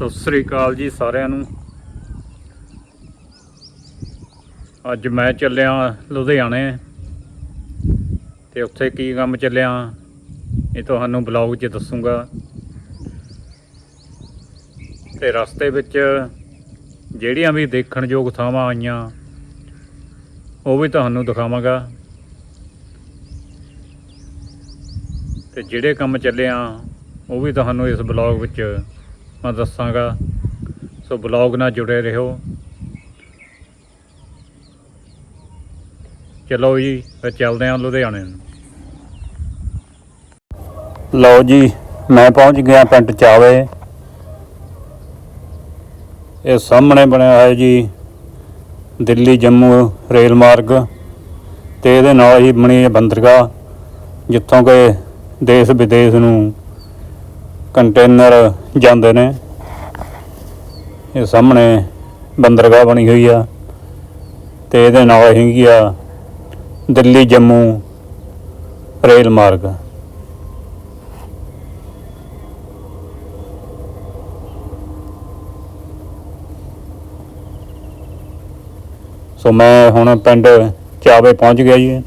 ਸਤਿ ਸ੍ਰੀ ਅਕਾਲ ਜੀ ਸਾਰਿਆਂ ਨੂੰ। ਅੱਜ ਮੈਂ ਚੱਲਿਆ ਲੁਧਿਆਣੇ ਤੇ ਉੱਥੇ ਕੀ ਕੰਮ ਚੱਲਿਆ ਇਹ ਤੁਹਾਨੂੰ ਬਲੌਗ 'ਚ ਦੱਸੂਗਾ। ਤੇ ਰਸਤੇ ਵਿੱਚ ਜਿਹੜੀਆਂ ਵੀ ਦੇਖਣ ਯੋਗ ਥਾਵਾਂ ਆਈਆਂ, ਉਹ ਵੀ ਤੁਹਾਨੂੰ ਦਿਖਾਵਾਂਗਾ। ਤੇ ਜਿਹੜੇ ਕੰਮ ਚੱਲਿਆ, ਉਹ ਵੀ ਤੁਹਾਨੂੰ ਇਸ ਬਲੌਗ ਵਿੱਚ ਮੈਂ ਦੱਸਾਂਗਾ। ਸੋ ਬਲੌਗ ਨਾਲ ਜੁੜੇ ਰਹੋ। ਚਲੋ ਜੀ, ਫਿਰ ਚੱਲਦੇ ਹਾਂ ਲੁਧਿਆਣੇ ਨੂੰ। ਲਓ ਜੀ, ਮੈਂ ਪਹੁੰਚ ਗਿਆ ਪਿੰਡ ਚਾਵੇ। ਇਹ ਸਾਹਮਣੇ ਬਣਿਆ ਹੋਇਆ ਜੀ, ਦਿੱਲੀ ਜੰਮੂ ਰੇਲ ਮਾਰਗ। ਤੇ ਇਹਦੇ ਨਾਲ ਹੀ ਬਣੀ ਹੈ ਬੰਦਰਗਾਹ, ਜਿੱਥੋਂ ਕਿ ਦੇਸ਼ ਵਿਦੇਸ਼ ਨੂੰ ਕੰਟੇਨਰ ਜਾਂਦੇ ਨੇ। ਇਹ ਸਾਹਮਣੇ ਬੰਦਰਗਾਹ ਬਣੀ ਹੋਈ ਆ ਤੇ ਇਹਦੇ ਨਾਲ ਹੈਗੀ ਆ ਦਿੱਲੀ ਜੰਮੂ ਰੇਲ ਮਾਰਗ। ਸੋ ਮੈਂ ਹੁਣ ਪਿੰਡ ਚਾਵੇ ਪਹੁੰਚ ਗਿਆ ਜੀ।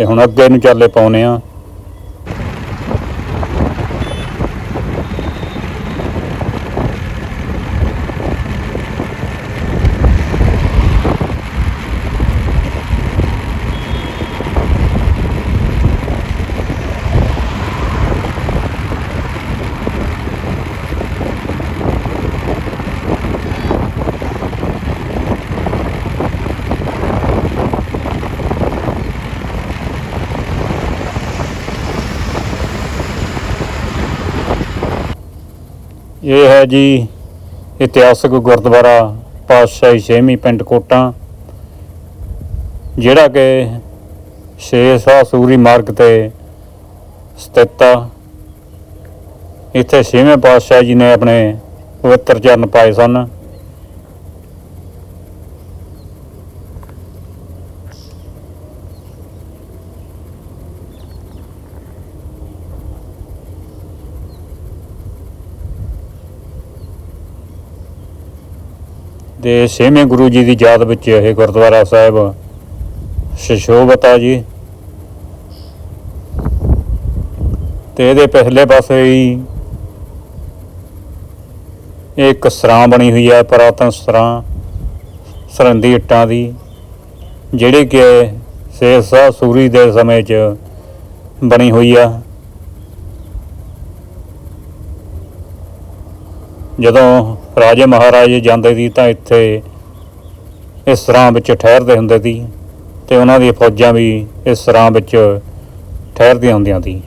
ਤੇ ਹੁਣ ਅੱਗੇ ਨੂੰ ਚੱਲੇ ਪਾਉਨੇ ਆ ਇਹ ਹੈ ਜੀ ਇਤਿਹਾਸਕ ਗੁਰਦੁਆਰਾ ਪਾਤਸ਼ਾਹੀ ਛੇਵੀਂ ਪਿੰਡ ਕੋਟਾਂ, ਜਿਹੜਾ ਕਿ ਸ਼ੇਰ ਸ਼ਾਹ ਸੂਰੀ ਮਾਰਗ ਤੇ ਸਥਿਤ ਆ। ਇੱਥੇ ਛੇਵੇਂ ਪਾਤਸ਼ਾਹ ਜੀ ਨੇ ਆਪਣੇ ਪਵਿੱਤਰ ਚਰਨ ਪਾਏ ਸਨ। ਦੇ ਛੇਵੇਂ ਗੁਰੂ ਜੀ ਦੀ ਯਾਦ ਵਿੱਚ ਇਹ ਗੁਰਦੁਆਰਾ ਸਾਹਿਬ ਸ਼ਸ਼ੋਭਤਾ ਜੀ। ਤੇ ਇਹਦੇ ਪਿਛਲੇ ਪਾਸੇ ਹੀ ਇੱਕ ਸਰਾਂ ਬਣੀ ਹੋਈ ਹੈ, ਪੁਰਾਤਨ ਸਰਾਂ ਸਰੰਦੀ ਇੱਟਾਂ ਦੀ, ਜਿਹੜੀ ਕਿ ਸ਼ੇਰ ਸਾਹਿਬ ਸੂਰੀ ਦੇ ਸਮੇਂ 'ਚ ਬਣੀ ਹੋਈ ਆ। ਜਦੋਂ ਰਾਜੇ ਮਹਾਰਾਜੇ ਜਾਂਦੇ ਸੀ ਤਾਂ ਇੱਥੇ ਇਸ ਸਰਾਂ ਵਿੱਚ ਠਹਿਰਦੇ ਹੁੰਦੇ ਸੀ ਤੇ ਉਹਨਾਂ ਦੀਆਂ ਫੌਜਾਂ ਵੀ ਇਸ ਸਰਾਂ ਵਿੱਚ ਠਹਿਰਦੀਆਂ ਹੁੰਦੀਆਂ ਸੀ।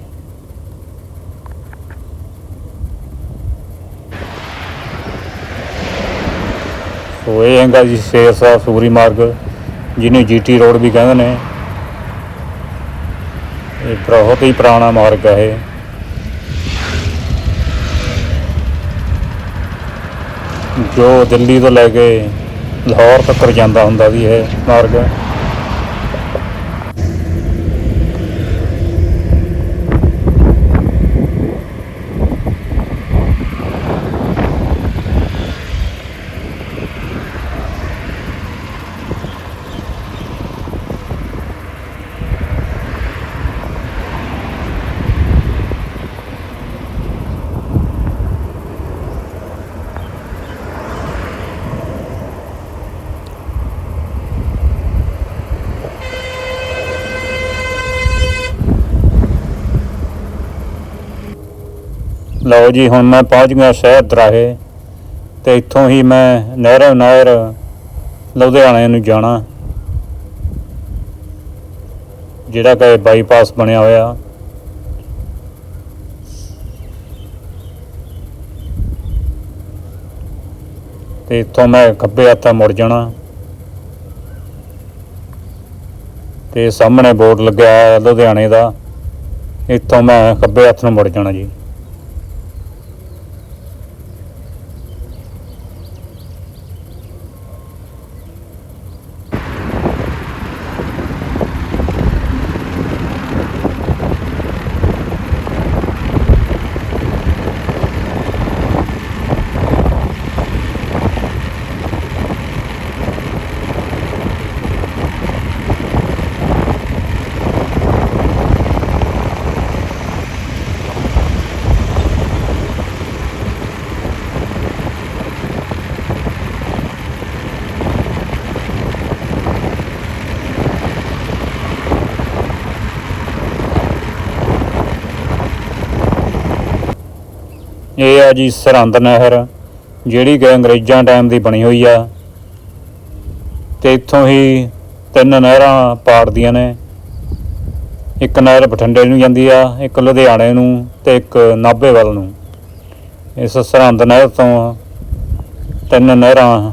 ਸੋ ਇਹ ਹੈਗਾ ਜੀ ਸ਼ੇਰ ਸਾਹਿਬ ਸੂਰੀ ਮਾਰਗ, ਜਿਹਨੂੰ ਜੀਟੀ ਰੋਡ ਵੀ ਕਹਿੰਦੇ ਨੇ। ਇਹ ਬਹੁਤ ਹੀ ਪੁਰਾਣਾ ਮਾਰਗ ਹੈ ਇਹ। ਜੋ ਦਿੱਲੀ ਤੋਂ ਲੈ ਕੇ ਲਾਹੌਰ ਤੱਕ ਜਾਂਦਾ ਹੁੰਦਾ ਸੀ ਇਹ ਮਾਰਗ। ਲਓ ਜੀ, ਹੁਣ ਮੈਂ ਪਹੁੰਚ ਗਿਆ ਸ਼ਹਿਰ ਦਰਾਹੇ ਤੇ ਇੱਥੋਂ ਹੀ ਮੈਂ ਨਹਿਰੋ ਨਹਿਰ ਲੁਧਿਆਣੇ ਨੂੰ ਜਾਣਾ। ਜਿਹੜਾ ਕਿ ਬਾਈਪਾਸ ਬਣਿਆ ਹੋਇਆ। ਤੇ ਇੱਥੋਂ ਮੈਂ ਖੱਬੇ ਹੱਥਾਂ ਮੁੜ ਜਾਣਾ। ਤੇ ਸਾਹਮਣੇ ਬੋਰਡ ਲੱਗਿਆ ਲੁਧਿਆਣੇ ਦਾ। ਇੱਥੋਂ ਮੈਂ ਖੱਬੇ ਹੱਥ ਨੂੰ ਮੁੜ ਜਾਣਾ ਜੀ। ਇਹ ਜੀ ਸਰਹੰਦ ਨਹਿਰ, ਜਿਹੜੀ ਕਿ ਅੰਗਰੇਜ਼ਾਂ ਟਾਈਮ ਦੀ ਬਣੀ ਹੋਈ ਆ। ਤੇ ਇੱਥੋਂ ਹੀ ਤਿੰਨ ਨਹਿਰਾਂ ਪਾੜਦੀਆਂ ਨੇ। ਇੱਕ ਨਹਿਰ ਬਠਿੰਡੇ ਨੂੰ ਜਾਂਦੀ ਆ, ਇੱਕ ਲੁਧਿਆਣੇ ਨੂੰ ਤੇ ਇੱਕ ਨਾਭੇ ਵੱਲ ਨੂੰ। ਇਸ ਸਰਹੰਦ ਨਹਿਰ ਤੋਂ ਤਿੰਨ ਨਹਿਰਾਂ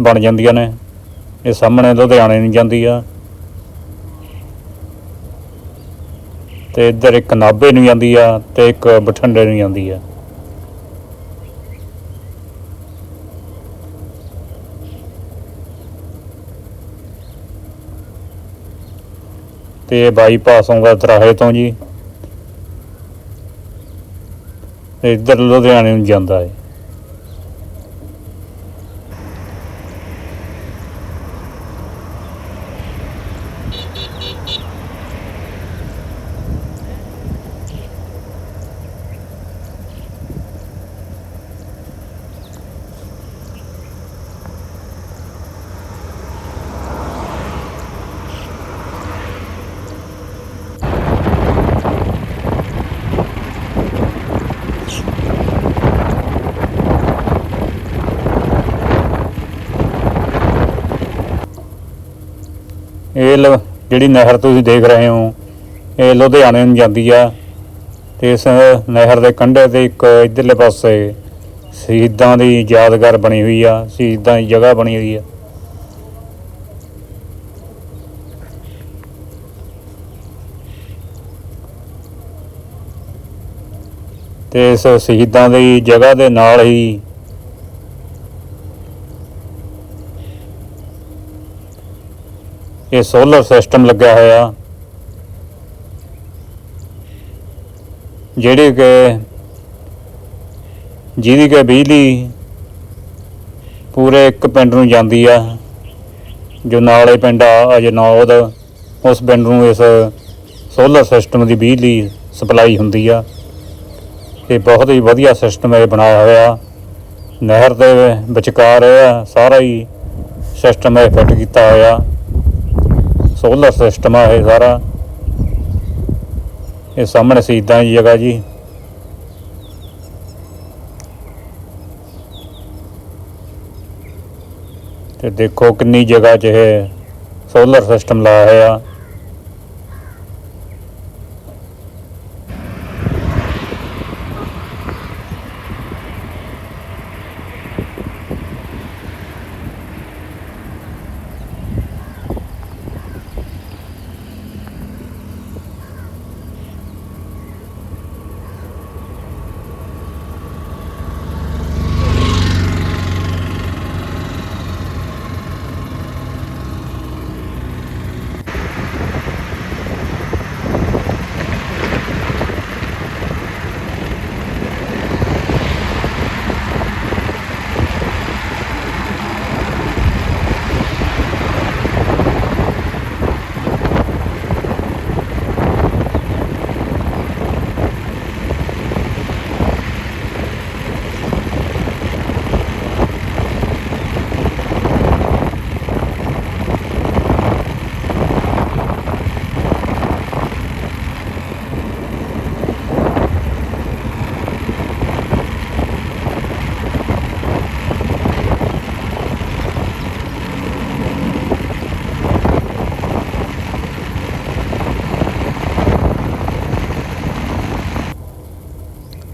ਬਣ ਜਾਂਦੀਆਂ ਨੇ। ਇਹ ਸਾਹਮਣੇ ਲੁਧਿਆਣੇ ਨੂੰ ਜਾਂਦੀ ਆ। ਤੇ ਇੱਧਰ ਇੱਕ ਨਾਭੇ ਨੂੰ ਜਾਂਦੀ ਆ ਤੇ ਇੱਕ ਬਠਿੰਡੇ ਨੂੰ ਜਾਂਦੀ ਆ। ਤੇ ਬਾਈਪਾਸ ਆਉਂਦਾ ਤਰਾਹੇ ਤੋਂ ਜੀ। ਇੱਧਰ ਲੁਧਿਆਣੇ ਨੂੰ ਜਾਂਦਾ ਹੈ ਇਹ ਲ- ਜਿਹੜੀ ਨਹਿਰ ਤੁਸੀਂ ਦੇਖ ਰਹੇ ਹੋ, ਇਹ ਲੁਧਿਆਣੇ ਨੂੰ ਜਾਂਦੀ ਆ। ਤੇ ਇਸ ਨਹਿਰ ਦੇ ਕੰਢੇ ਤੇ ਇੱਕ ਇਧਰਲੇ ਪਾਸੇ ਸ਼ਹੀਦਾਂ ਦੀ ਯਾਦਗਾਰ ਬਣੀ ਹੋਈ ਆ, ਸ਼ਹੀਦਾਂ ਦੀ ਜਗ੍ਹਾ ਬਣੀ ਹੋਈ ਆ। ਤੇ ਇਸ ਸ਼ਹੀਦਾਂ ਦੀ ਜਗ੍ਹਾ ਦੇ ਨਾਲ ਹੀ ਇਹ ਸੋਲਰ ਸਿਸਟਮ ਲੱਗਿਆ ਹੋਇਆ। ਜਿਹੜੀ ਕਿ ਜਿਹਦੀ ਕਿ ਬਿਜਲੀ ਪੂਰੇ ਇੱਕ ਪਿੰਡ ਨੂੰ ਜਾਂਦੀ ਆ, ਜੋ ਨਾਲੇ ਪਿੰਡ ਆ ਅਜਨੌਦ ਉਸ ਪਿੰਡ ਨੂੰ ਇਸ ਸੋਲਰ ਸਿਸਟਮ ਦੀ ਬਿਜਲੀ ਸਪਲਾਈ ਹੁੰਦੀ ਆ। ਇਹ ਬਹੁਤ ਹੀ ਵਧੀਆ ਸਿਸਟਮ ਇਹ ਬਣਾਇਆ ਹੋਇਆ। ਨਹਿਰ ਦੇ ਵਿਚਕਾਰ ਇਹ ਸਾਰਾ ਹੀ ਸਿਸਟਮ ਇਹ ਫਿੱਟ ਕੀਤਾ ਹੋਇਆ। ਸੋਲਰ ਸਿਸਟਮ ਆ ਇਹ ਸਾਰਾ। ਇਹ ਸਾਹਮਣੇ ਸ਼ਹੀਦਾਂ ਦੀ ਜਗ੍ਹਾ ਜੀ। ਤੇ ਦੇਖੋ ਕਿੰਨੀ ਜਗ੍ਹਾ 'ਚ ਇਹ ਸੋਲਰ ਸਿਸਟਮ ਲਾਇਆ ਹੋਇਆ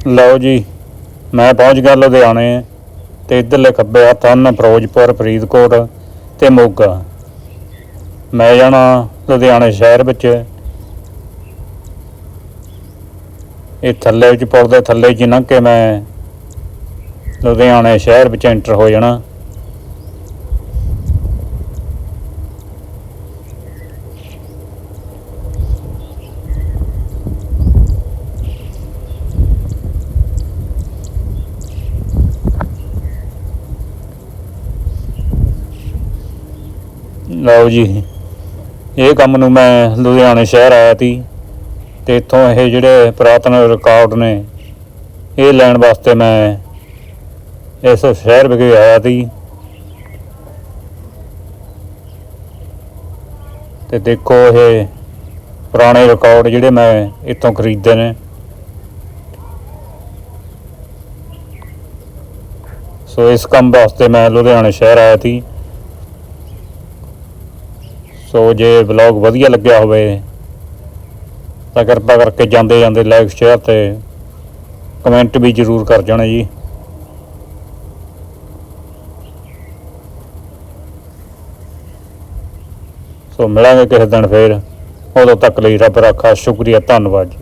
ਲਓ ਜੀ, ਮੈਂ ਪਹੁੰਚ ਗਿਆ ਲੁਧਿਆਣੇ ਤੇ ਇੱਧਰਲੇ ਖੱਬੇ ਹੱਥ ਹਨ ਫਿਰੋਜ਼ਪੁਰ, ਫਰੀਦਕੋਟ ਤੇ ਮੋਗਾ। ਮੈਂ ਜਾਣਾ ਲੁਧਿਆਣੇ ਸ਼ਹਿਰ ਵਿੱਚ। ਇਹ ਥੱਲੇ ਵਿੱਚ ਪੁਲ ਦੇ ਥੱਲੇ ਜੀ ਲੰਘ ਕੇ ਮੈਂ ਲੁਧਿਆਣੇ ਸ਼ਹਿਰ ਵਿੱਚ ਐਂਟਰ ਹੋ ਜਾਣਾ। ਲਓ ਜੀ, ਇਹ ਕੰਮ ਨੂੰ ਮੈਂ ਲੁਧਿਆਣੇ ਸ਼ਹਿਰ ਆਇਆ ਸੀ ਤੇ ਇੱਥੋਂ ਇਹ ਜਿਹੜੇ ਪੁਰਾਤਨ ਰਿਕਾਰਡ ਨੇ, ਇਹ ਲੈਣ ਵਾਸਤੇ ਮੈਂ ਇਸ ਸ਼ਹਿਰ ਵਿਖੇ ਆਇਆ ਸੀ ਤੇ ਦੇਖੋ ਇਹ ਪੁਰਾਣੇ ਰਿਕਾਰਡ ਜਿਹੜੇ ਮੈਂ ਇੱਥੋਂ ਖਰੀਦੇ ਨੇ। ਸੋ ਇਸ ਕੰਮ ਵਾਸਤੇ ਮੈਂ ਲੁਧਿਆਣੇ ਸ਼ਹਿਰ ਆਇਆ ਸੀ ਸੋ ਜੇ ਵਲੌਗ ਵਧੀਆ ਲੱਗਿਆ ਹੋਵੇ, ਤਾਂ ਕਿਰਪਾ ਕਰਕੇ ਜਾਂਦੇ ਜਾਂਦੇ ਲਾਈਕ ਸ਼ੇਅਰ ਤੇ ਕਮੈਂਟ ਵੀ ਜ਼ਰੂਰ ਕਰ ਜਾਣਾ ਜੀ। ਸੋ ਮਿਲਾਂਗੇ ਕਿਸੇ ਦਿਨ ਫੇਰ। ਉਦੋਂ ਤੱਕ ਲਈ ਰੱਬ ਰਾਖਾ, ਸ਼ੁਕਰੀਆ, ਧੰਨਵਾਦ ਜੀ।